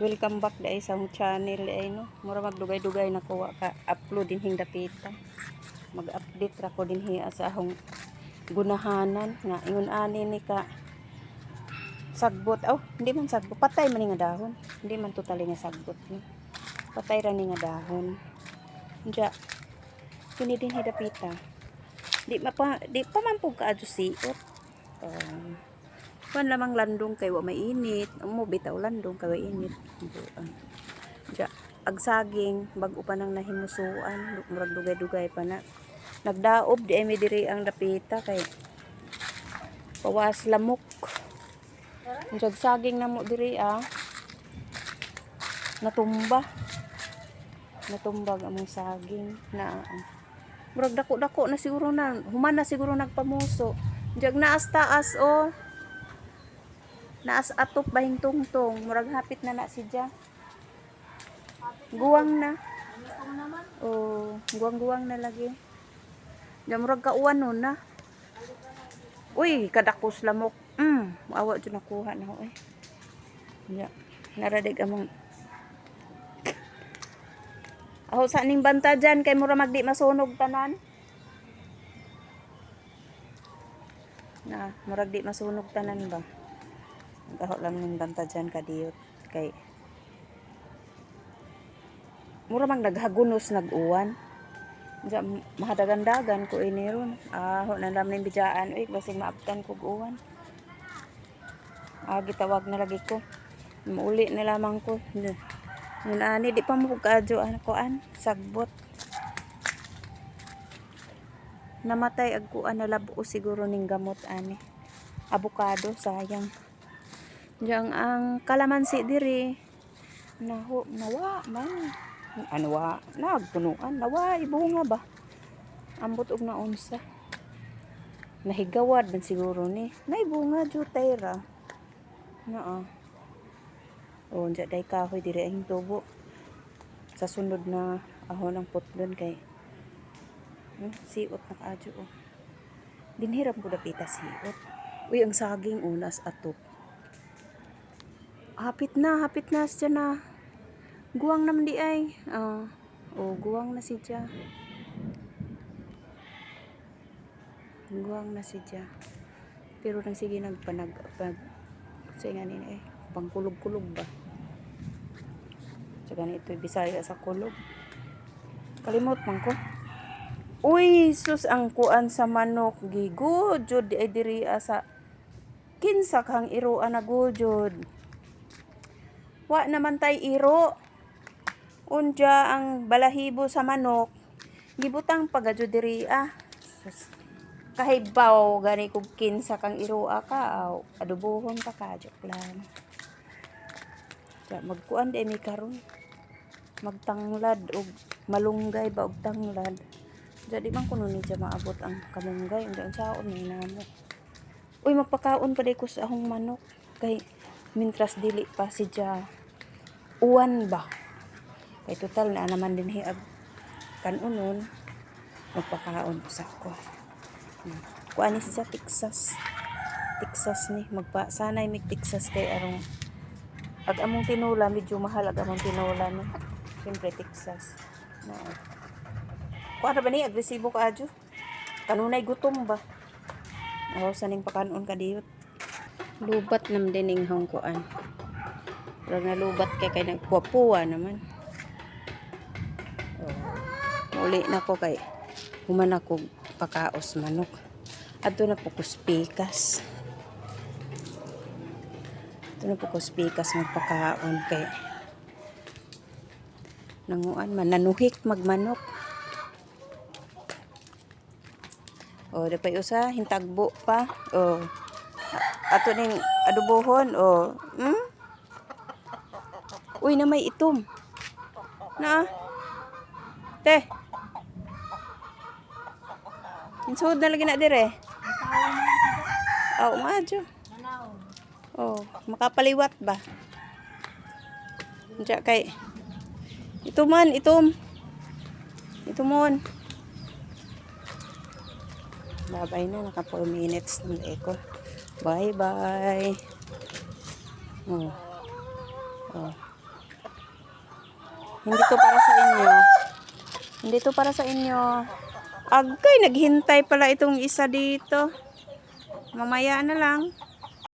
Welcome back dai sa akong channel ay no. Mura magdugay-dugay na kuha ka upload din hing dapita. Mag-update ra ko din hiya sa akong gunahanan nga ingon ani ni ka sagbot. Oh, hindi man sagbot. Patay man ni nga dahon. Hindi man totally nga sagbot no. Patay ra ni nga dahon. Diya. Kini din hi dapita. Di ma pa di pa man pug kaadyo siot. Um, Kuan lamang landong kay wa mainit. Mo bitaw landong kay wa init. Ja, ag saging bag-o pa nang nahimusuan, murag dugay-dugay pa na. Nagdaob di diri ang dapita kay pawas lamok. Jag saging na mo diri ah. Natumba. Natumbag among saging na ah, murag dako-dako na siguro na human na siguro nagpamuso. Jag naas taas oh. Naas atop bahing tungtong. Murag hapit na na si Ja. Guwang na. Oh, guwang-guwang na lagi. Ja murag kauwan nun na. Uy, kadakos lamok. Mm, awa dyan nakuha na eh. Ja, naradig among Ako sa ning banta dyan kay mura magdi masunog tanan. Na, murag di masunog tanan ba? Gaho lang ning banta dyan kadiyot kay mura mang naghagunos nag-uwan. Diya, mahadagan-dagan ko ini ron. Ah, ho na lam ning bijaan. Uy, basig maabtan ko uwan. Ah, gitawag na lagi ko. Mauli na lamang ko. Nun ani, di pa mo kadyo ano ko an, sagbot. Namatay ag kuan na labo siguro ning gamot ani. Avocado sayang. Diyan ang kalamansi diri. Naho, nawa man. Ano wa? Nagpunuan. Nawa, ibunga ba? Ambot og na unsa. Nahigawad man siguro ni. Naibunga jutay ra. Naa. O, dyan day kahoy diri ang tubo. Sa sunod na ahon ng putlon kay hmm, siot na kaadyo o. Dinhiram ko dapita siot. Uy, ang saging unas atop. Hapit na, hapit na siya na. Guwang naman di ay. Ah, oh, guwang na si siya. Guwang na si siya. Pero nang sige nagpanag pag sa nga nila eh pangkulog-kulog ba sa ganito bisaya sa kulog kalimot man ko uy sus ang kuan sa manok gigud jud ay diri sa kinsa kang iroan na gujud wa naman tay iro. Unja ang balahibo sa manok. Gibutang pagajud diri ah. Kahibaw gani kog kinsa kang iroa ka aw adubohon ka ka joke lang. Ja, magkuan di mi karon. Magtanglad og malunggay ba og tanglad. Jadi man kuno ni maabot ang kamunggay. Ang saon ni namo. Uy magpakaon pa day ko sa ahong manok. Kay mintras dili pa si ja uwan ba. Kay total na naman din hiag kanunon magpakaon ko sa ko. Hmm. Kuan ni siya Texas. Texas ni magpa sanay mig Texas kay arong ag among tinula medyo mahal ag among tinula no siyempre Texas no kuan ba ni agresibo ka adyo kanunay gutom ba ako saning pakanon ka diyot lubat nam din ning hong kuan pero nga lubat kay kay nagpuwa naman oh. uli na ko kay human ako pakaos manok adto na po kuspikas ito na po ko spikas magpakaon kay nanguan man nanuhik magmanok oh, dapay usa hintagbo pa oh. ato ning adubohon oh. hmm? Uy na may itom na te Insuod na lagi na dire. Oh, madyo. Oh, makapaliwat ba? Diya kay Ito man, itom. Ito mon. Babay na, naka 4 minutes ng eko. Bye bye. Oh. Oh. Hindi to para sa inyo. Hindi to para sa inyo. Agkay, naghintay pala itong isa dito. Mamaya na lang.